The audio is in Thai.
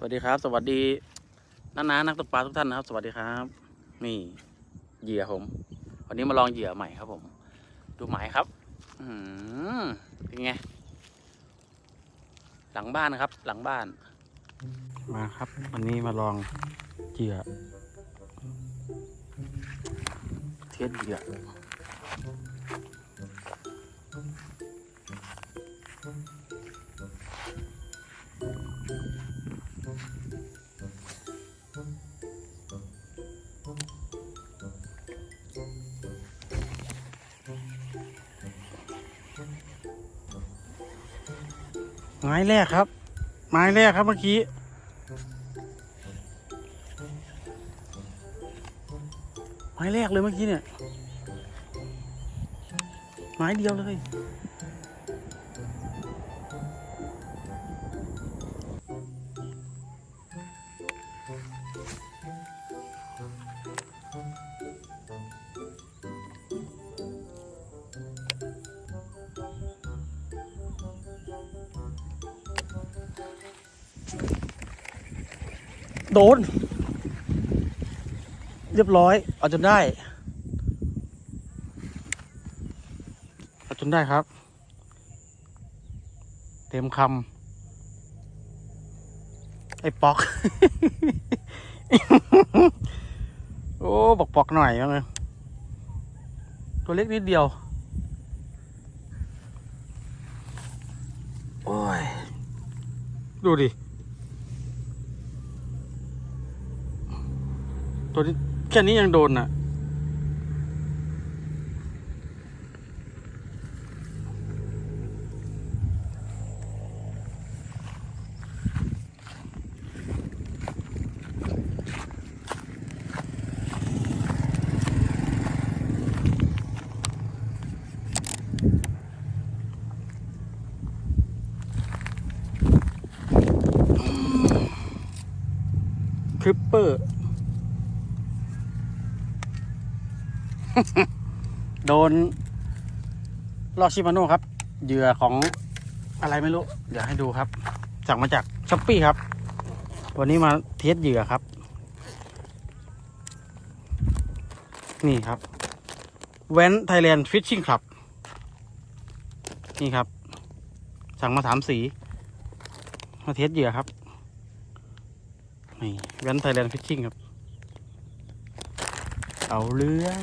สวัสดีครับ สวัสดีน้านานักตกปลาทุกท่านนะครับ สวัสดีครับ นี่เหยื่อผม วันนี้มาลองเหยื่อใหม่ครับผม ดูหมายครับ อืมเป็นไง หลังบ้านนะครับ หลังบ้าน มาครับ วันนี้มาลองเหยื่อเทียดเหยื่อ ไม้แรกครับ ไม้แรกครับเมื่อกี้ไม้แรกเลยเมื่อกี้เนี่ย ไม้เดียวเลย โดน เรียบร้อย เอาจนได้ เอาจนได้ครับ เต็มคำไอ้ปอก โอ้บอกปอกหน่อยมั้งเลยตัวเล็กนิดเดียว โอ้ย ดูดิ ตัวนี้แค่นี้ยังโดนอะคลิปเปอร์ โดนลอกชิมาโน่ครับ เหยื่อของอะไรไม่รู้ เดี๋ยวให้ดูครับ สั่งมาจากช้อปปี้ครับ วันนี้มาเทสเหยื่อครับ นี่ครับแวนไทยแลนด์ฟิชชิ่งคลับ นี่ครับ สั่งมาสามสี มาเทสเหยื่อครับ นี่แวนไทยแลนด์ฟิชชิ่งครับ เอาเรื่อง